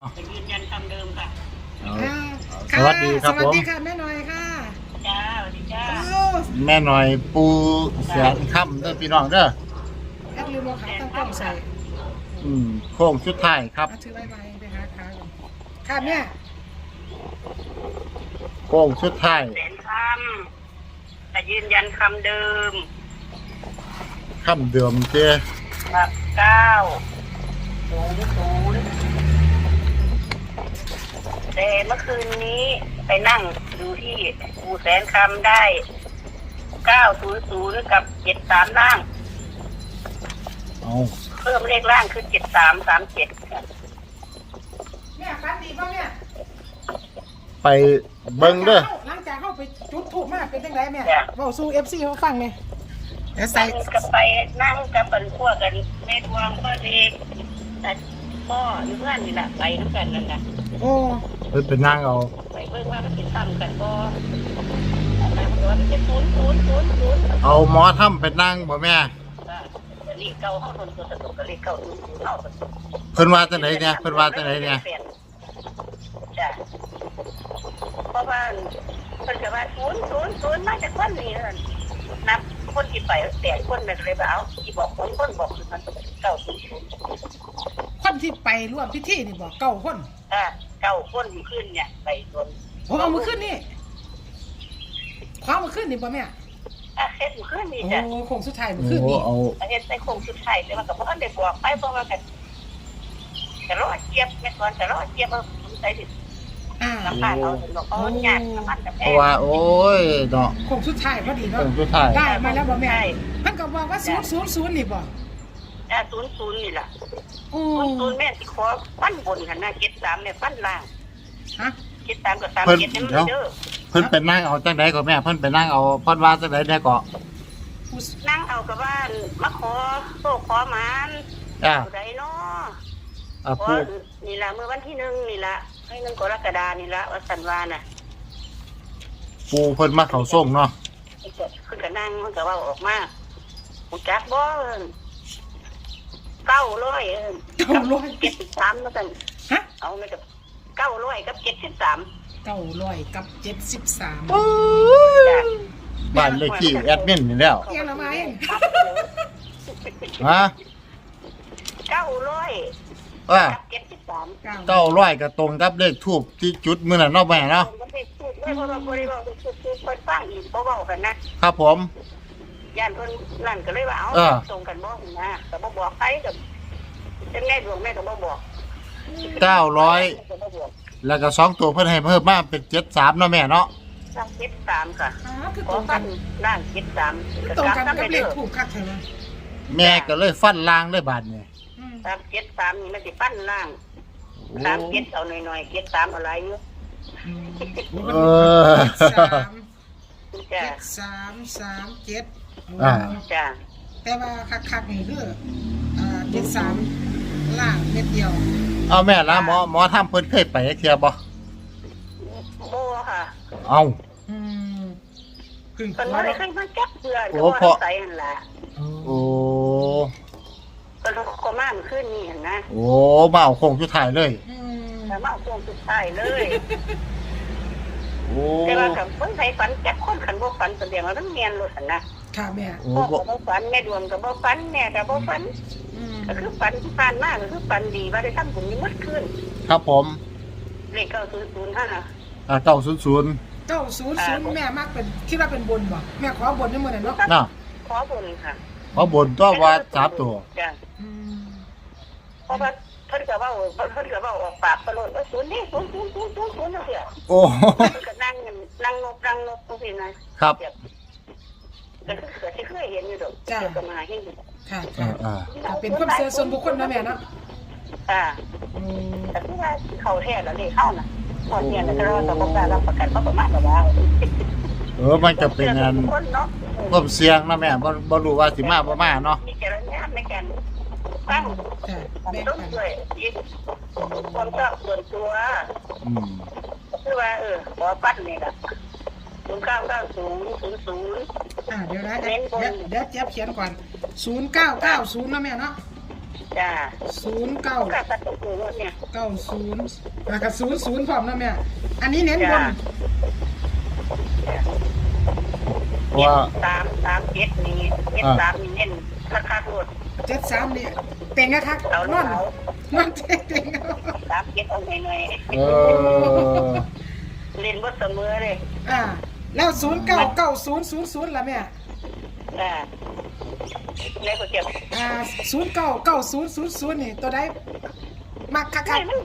จะยืนยันคำเดิมค่ะเอาอ่าสวัสดีครับสวัสผมดีค่ะแม่หน่อยค่ะจ้าสวัสดีจ้าโอ้แม่หน่อยปูแสนค่ำเด้อพี่น้องเด้อแอดลืมเอาขาตั้งกล้องใส่อืมโค้งชุดท้ายครับ เอาถือไว้ไว้ไปหาขาก่อนค่ะแม่โค้งชุดท้ายแสนคำจะยืนยันคำเดิมค่ำเดิมเจ้ครับเก้าศูนย์ศูนย์ แต่เมื่อคืนนี้ไปนั่งดูที่ปูแสนคำได้เก้าศูนย์ศูนย์กับเจ็ดสามล่าง เอาเพิ่มเลขล่างคือเจ็ดสามสามเจ็ดแม่ฟันดีป่ะแม่ไปเบิ่งเด้อ หลังจากเข้าไปจุดถูกมากเป็นจังไดแม่บอกสู้เอฟซีเขาฟังเลยเดี๋ยวใส่นั่งกับไปนั่งกับเป็นพวกกันในดวงก็ดีแต่พ่ออยู่เพื่อนนี่แหละไปด้วยกันนั่นแหละโอ้เพิ่นไปนั่งเอาไปเบิ่งว่ามันติดตามกันบ่ไปมันว่ามันจะศูนย์ศูนย์ศูนย์ศูนย์เอาหมอถ้ำไปนั่งบ่แม่เลขเก่าเขาคนตัวตะตุกกับเลขเก่าศูนย์ศูนย์เอาเพิ่นว่าจังไดเนี่ยเพิ่นว่าจังไดเนี่ยจ้ะเพราะว่าเพิ่นก็ว่าศูนย์ศูนย์ศูนย์มาจากคนนี้นั่นนับคนที่ไปแต่คนแบบเลยว่าเอาที่บอกคนคนบอกคือมันเก่าศูนย์ศูนย์คนที่ไปร่วมพิธีนี่บอกเก้าคนอ่าเก่าคนขึ้นเนี่ยไปโดนโอ้เอามือขึ้นนี่คว้ามือขึ้นนี่ป่ะแม่อะเฮ็ดขึ้นนี่โอ้จ้ะโค้งสุดท้ายมืโอ้อขึ้นนี่เอาเฮ็ดในโคงสุดท้ายแต่ว่าก็บ่ทันได้บอกไปเพราะว่ากันแต่รอเจี๊ยบแม่ก่อนแต่รอเจี๊ยบเอาสงสัยสิอ่าน้ำตาลเอาถึงบอกเอายากน้ำมันกับเพแพราะงว่า โอ้ยเนาะโค้งสุดท้ายพอดีโค้เนาะงชุดท้ายได้มาแล้วบ่แม่ใช่ เพิ่นก็บอกว่าศูนย์ ศูนย์ศูนย์นี่บ่อ่าศูนย์ศูนย์นี่ล่ะโอ้ศูนย์ศูนย์แม่สิขอปั้นบนกันนะเจ็ดสามเนี่ยปั้นล่างฮะเจ็ดสามกับสามเจ็ดนี่มันเด้อเพิ่นไปนั่งเอาจังไดก็แม่เพิ่นไปนั่งเอาเพิ่นว่าจังไดเนี่ยก็ผู้นั่งเอากับบ้านมาขอโซ่ขอหมานอ่าผู้ใดเนาะอ่าขอปูนี่ล่ะเมื่อวันที่หนึ่งนี่ล่ะให้หนึ่งกรกฎานี่ล่ะวันสันวาน่ะปูเพิ่นมาเข้าส่งเนาะขึ้นกับนั่งมันก็ว่าออกมาผมจักบ่ เอิ้นเก้าร้อยเอิ้นเก้าร้อยเจ็ดสิบสามแล้วกันฮะเอาไม่กับเก้าร้อยกับเจ็ดสิบสามเก้าร้อยกับเจ็ดสิบสามจ้ะบ้านเลขที่แอดมินนี่แล้วเอียงละไม้ฮะเก้าร้อยว่ากับเจ็ดสิบสามเก้าเก้าร้อยก็ตรงกับเลขทูบที่จุดมื้อนั้นเนาะแม่เนาะผมก็ไปพูดด้วยเพราะว่าบริวารคือคือคนฟังอีกเพราะว่ากันนะครับผม ย่านเพิ่นนั่นก็เลยว่าเอาเออ ตรงกันบ่หุ่นนะแต่บ่บอกใครกับจังแม่ดวงแม่ก็บ่บอกเก้าร้อยก็บ่บอกแล้วก็สองตัวเพิ่นให้เพิ่มมาเป็นเจ็ดสามเนาะแม่เนาะสร้างเจ็ดสามค่ะอ๋อคือขตอรงฟักันนร่างเจ็ดสามตรงกันสามกับเลเด้ขอถูกคักใช่ไหมแม่ก็เลยฟันล่างเลยบาดนี้อืมสามเจ็ดสามนี่มันสิปั้นล่างสามเจ็ดเอาหน่อยๆเจ็ดสามเอาหลายอยู่อืมเออสามจ้ะเจ็ดสามสามเจ็ด อ่า จ้ะแต่ว่าคักๆนี่คืออ่าเจ็ดสามล่างเม็ดเดียวเอาแม่ละหมอหมอทำเพิ่นเคยไปเที่ยวบ่โบค่ะเอาอืมพึ่งเพิ่นขบ่อได้เคยมาจับเพื่อนโอ้แต่เพราะว่าใส่หั่นล่ะโอ้เพิ่นก็มาเมื่อคืนนี้หั่นนะโอ้มาเอาโค้งชุดท้ายเลย อืมแต่มาเอาช่วงสุดท้ายเลย โอ้แต่ว่ากับเพิ่นใส่ฝันจักคนคันบ่ฝันแสดงว่ามันเมียนรถหั่นนะ ค่ะแม่โอ้พ่อบ่ก็บ่ฝันแม่ดวงก็บ่ฝันแม่ก็บ่ฝันอืมก็คือฝันที่ผ่านมาก็คือฝันดีว่าได้ทำบุญนี้หมดคืนครับผมเลข900ห้าอ่าเก้าศูนย์ศูนย์เก้าศูนย์ศูนย์แม่มากเป็นคิดว่าเป็นบนบ่แม่ขอบนนี่มื้อนั้นเนาะน่ะขอบุญค่ะเพราะบนตัวว่าสามตัวจ้ะอืมเพราะว่าเพิ่นก็เว้าเพิ่นก็เว้าออกปากตลอดว่าศูนย์นี่ศูนย์ศูนย์ศูนย์ศูนย์ศูนย์จังซี่โอ้ เพิ่นก็นั่งนั่งนกนั่งนกจังซี่นะครับ ก็คือก็สิเคยเห็นอยู่ดอกเกี่ยวกับมาเห็นอยู่ค่ะอ่าค่ะอ่าเป็นความเชื่อส่วนบุคคลนะแม่เนาะอ่าอืมแต่ที่ว่าเขาแท้แล้วเลขเข้าน่ะพอเนี่ยแล้วก็เราต้องการรับประกันเพราะประมาณแบบว่าเออมันจะเป็นงานคนเนาะความเสี่ยงนะแม่บ่บ่รู้ว่าสิมาบ่มาเนาะมีแต่ละงานในการตั้งค่ะแบ่งต้นกันด้วยอีกความชอบส่วนตัว อืมคือว่าเออขอปั้นนี่แหละศูนย์เก้าเก้าศูนย์ศูนย์ศูนย์ อ่าเดี๋ยวนะเดี๋ยวเดี๋ยวเดี๋ยวเจี๊ยบเขียนก่อนศูนย์เก้าเก้าศูนย์นะแม่เนาะจ้าศูนย์เก้าก็ตัดตัวรถเนี่ยเก้าศูนย์แล้วก็ศูนย์ศูนย์พร้อมนะแม่อันนี้เน้นบนเพราะว่า สามสามเจ็ดนี่เจ็ดสามนี่เน้นราคารถเจ็ดสามนี่เต็งนะครับเอานเนาอนนอนเต็งเต็งเอาสามเจ็ดเอาหน่อยเออ ๆเล่นบ่เสมอเลย อ่า แล้วศูนย์เก้าเก้าศูนย์ศูนย์ศูนย์ละแม่จ้าแล้วก็เจ็บอ่าศูนย์เก้าเก้าศูนย์ศูนย์ศูนย์นี่ตัวใดมักคักคัไม่กมัน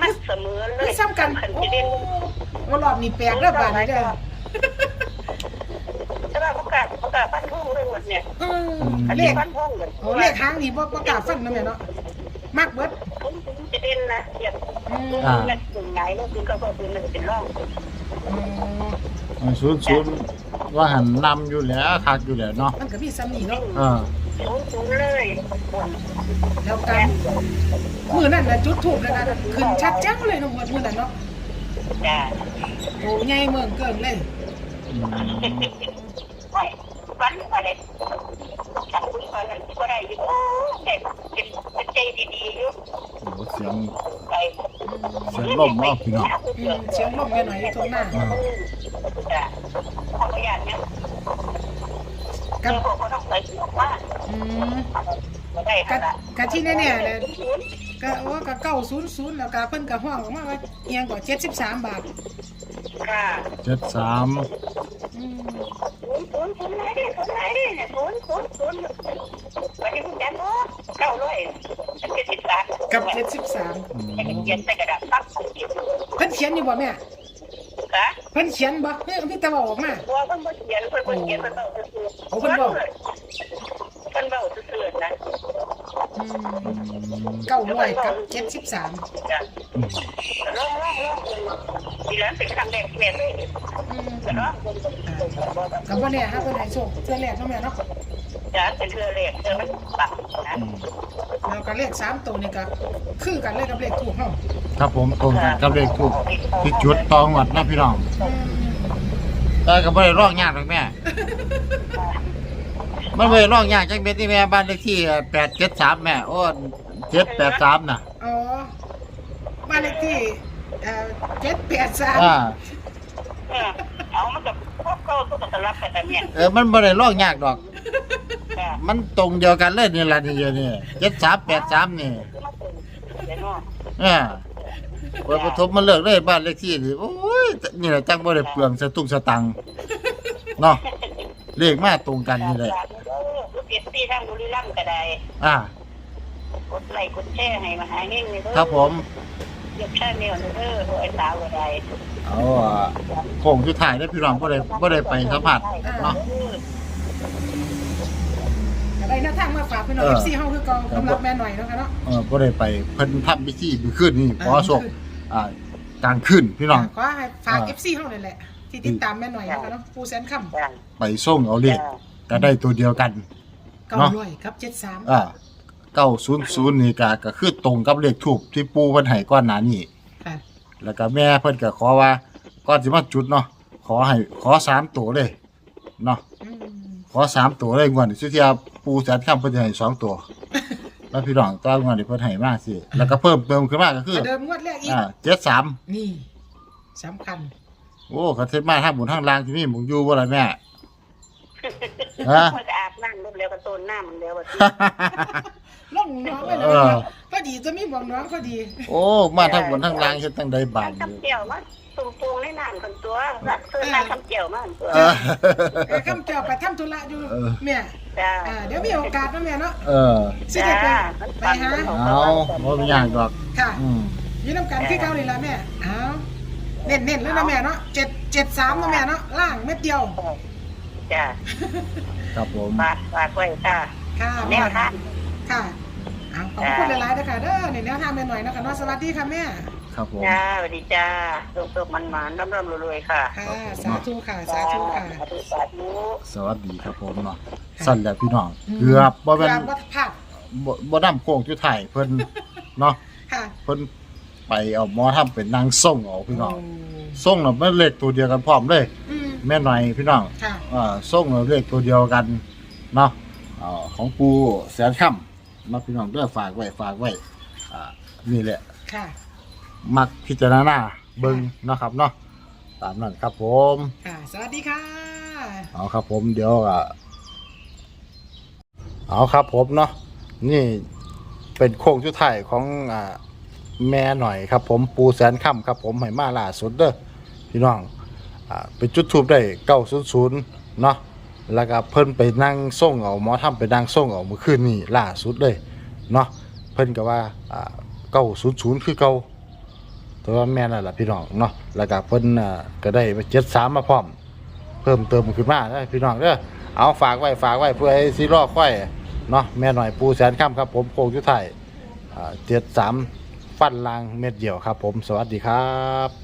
มันเสมอเลไม่ยซ้ำกันคันโอ้ที่เล่นโอ้รอบนี้แปลกเด้อบาดนี้เด้อแต่ว่าประกาศประกาศฟันธงเลยหมดเนี่ยเอออันเลนี้ขฟันธงเลยโอ้เลขหางนี่บ่ประกล้าศฟันนะแม่เนาะมักเบิดผมผมจะเล่นนะเจ็บอืมอ่านั่นถึงไหนแล้วคือก็คือมันเป็นร่องอ๋อ ศูนย์ศูนย์ว่าหันนำอยู่แล้วคักอยู่แล้วเนาะมันก็มีซ้ำนี่เนาะเออศูนย์ศูนย์เลยบนแล้วกันมือนั่นน่ะจุดทูบแล้วนะขึ้นชัดแจ้งเลยเนาะมือมือนั่นเนาะจ้าโอ้ใหญ่เมืองเกินเลยอืมไม่ฟันอะไรจับคุยกันก็ได้อยู่โอ้เด็กเป็นใจดีๆอยู่โอ้เสียงไปเสียงลมว่าพี่น้องอืมเสียงลมแม่หน่อยอยู่ตรงหน้าอ่า จ้าขออนุญาตเนี่ยกัเจ้าบก็ต้องใส่ถุงว่าอืมไม่ได้กัค่ะบกับที่แน่ๆเลยก็ว่าก็เก้าศูนย์ศูนย์แล้วก็เพิ่นก็ห้องออกมาว่าเอียงกว่าเจ็ดสิบสามบาทค่ะเจ็ดสามอืมศูนย์ศูนย์ศูนย์ไหนดิศูนย์ไหนดิเนี่ยศูนย์ศูนย์ศูนย์วันนี้คุณแดนโอ้เก้าร้อยเป็นเจ็ดสิบสามกับเจ็ดสิบสามอืมเขียนใส่กระดาษปั๊บเขียนเพิ่นเขียนอยู่บ่แม่ ค่ะเพิ่นเขียนบ่เฮ้ยพี่ตะบอกออกมาบัวเพิ่นบ่เขียนเพิ่นบ่เขียนเพิ่นเบาซื่อโอ้เพิ่นเว้าเพิ่นเบาซื่อๆนะอืมเก้าร้อยกับเจ็ดสิบสามจ้ะอืมลองลองลองทีหลังเป็นครั้งแรกที่แม่เลยอืมก็ลองกับบ่เนี่ยฮะเพิ่นให้โชคเทื่อแรกเนาะแม่เนาะ จ้ะเป็นเทื่อแรกเทื่อมันปักนะอืมแล้วก็เลขสามตัวนี่ก็คือกันเลยกับเลขถูกเฮาครับผมตรงกันกับเลขทูปที่จุดตองวัดนะพี่น้องอืมแต่ก็บ่ได้ร้องยากหรอกแม่ มันบ่ได้ร้องยากจังเบ็ดที่แม่บ้านเลขที่873แม่โอ้783น่ะอ๋อบ้านเลขที่เอ่อเจ็ดแปดสามอ่าเออเอามันกับพวกเก่าทุกสลับกันแต่เนี่ยเออมันบ่ได้ร้องยากดอก จ้ะมันตรงเดียวกันเลยนี่ล่ะนี่เดียวนี่7383นี่เดี๋ยวเนาะเออเปิดปฐมมาเลิกเลยบ้านเลขที่นี่โอ้ยนี่แหละจังบ่ได้เปลืองสตุ้งสตังค์เนาะเลขมาตรงกันนี่แหละเปลี่ยนที่ทางบุรีรัมย์ก็ได้อ่ากดไลค์กดแชร์ให้มาหาเฮงนี่เด้อครับผมเรียกชาแนลนี่เด้อไอ้สาวก็ได้เอาอะโค้งสุดท้ายได้อพี่น้องบ่ได้บ่ได้ไปสัมผัสเนาะก็ ได้หน้าทางมาฝากพี่น้องเอเออฟซีเฮาคือเกองสำหรับแม่หน่อยเนาะค่ะเนาะเออบ่ได้ไปเพิ่นทำพิธีมื้อคืนนี้ขอโชคอ่ากลางคืนพี่น้อง ขอให้ฝากเออเอฟซีเฮานี่แหละที่ติดตามแม่หน่อยนะคะเนาะปูแสนคำจ้ะไปส่งเอาเลขก็ได้ตัวเดียวกัน เก้าเนาะร้อยครับเจ็ดสามอ่า900นี่ก็ก็คือตรงกับเลขทูปที่ปู่เพิ่นให้ก่อนหน้านี้ ค่ะแล้วก็แม่เพิ่นก็ขอว่าก่อนสิมาจุดเนาะขอให้ขอสามตัวเลยเนาะอืมขอสามตัวเลยงวดนี้สุดที่า ปูแสนคำเพิ่นจะให้สองตัว แล้วพี่น้องตัวงวดนี้เพิ่นให้มาสิแล้วก็เพิ่มเติมขึ้นมาก็คือประเดิมงวดแรกอีก อ่าเจ็ดสามนี่สำคัญ โอ้กระเทศมาทางบนทางล่างที่นี่มึงอยู่บ่ล่ะแม่ฮะ มันจะอาบน้ำรูปแล้วก็ต้นน้ำมันแล้วว่าล่องน้องเลยนะเออพอดีจะมีบอกน้องพอดี โอ้ มาทางบนทางล่างเฮ็ดจังใดบาดอยู่ทำเจียวมา ตุ่มปูงในน้ำคนตัวรักเสื้อน้ำทำเจียวมาคนตัวเออ เออคำเจ้าไปทำธุระอยู่เออ แม่จ้าอ่าเดี๋ยวมีโอกาสนะแม่เนาะเออสิได้ไปจ้าไปหาเอาบ่มีหยังดอก ค่ะอืมอยืนน้ำกันที่เก่านี่ละแม่เอาเน้นเน้นๆแล้วนะแม่เนาะเจ็ดเจ็ดสามนะแม่เนาะล่างเม็ดเดียวจ้าครับผม ฝากฝากไว้ค่ะค่ะแนวทาง ค่ะเอาขอบคุณหลายๆนะคะเด้อในแนวทางแม่หน่อยนะคะเนาะสวัสดีค่ะแม่ ครับผม จ้าสวัสดีจ้าสุขๆมันๆร่ำๆรวยๆค่ะค่ะสาธุค่ะสาธุค่ะ สาธุสาธุสวัสดีครับผมเนาะสั่นแหละพี่น้องเกือบบ่แม่นเกือบว่าพลาดบ่บ่นำโค้งจุดไทายเพิ่นเนาะค่ะเพิ่นไปเอาหมอทำเป็นนางส่งเอาพี่น้องโส่งน่ะมันเลขตัวเดียวกันพร้อมเลย อืมแม่หน่อยพี่น้องค่ะอ่าส่งน่ะเลขตัวเดียวกันเนาะอ่าของปูแสนค่มาพี่น้องเด้อฝากไว้ฝากไว้อ่านี่แหละ ค่ะ มักพิจารณาเบิ่งเนาะครับเนาะตามนั้นครับผมค่ะ สวัสดีค่ะ เอาครับผมเดี๋ยวอะเอาครับผมเนาะนี่เป็นโค้งชุดไทายของอ่าแม่หน่อยครับ ผมปูแสนค่ำครับ ผมให้มาล่าสุดเด้อพี่น้องอ่าเป็นจุดทูบได้เก้าศูนย์ศูนย์เนาะแล้วก็เพิ่นไปนั่งส่งเอาหมอทำไปนั่งส่งเอาเมื่อคืนนี้ล่าสุดเลยเนาะเพิ่นก็ว่าอ่าเก้าศูนย์ศูนย์คือเก่า แต่ว่าแม่นั่นแหละพี่น้องเนาะแล้วก็เพิ่นก็ได้เจ็ดสามมาพร้อม เพิ่มเติมขึ้นมาได้พี่น้องเด้อเอาฝากไว้ฝากไว้เพื่อให้ซีรอค่อยเนาะแม่หน่อยปูแสนข้ามครับ ผมโคงยุทธไทยเจ็ดสามฟันลางเม็ดเดียวครับ ผมสวัสดีครับ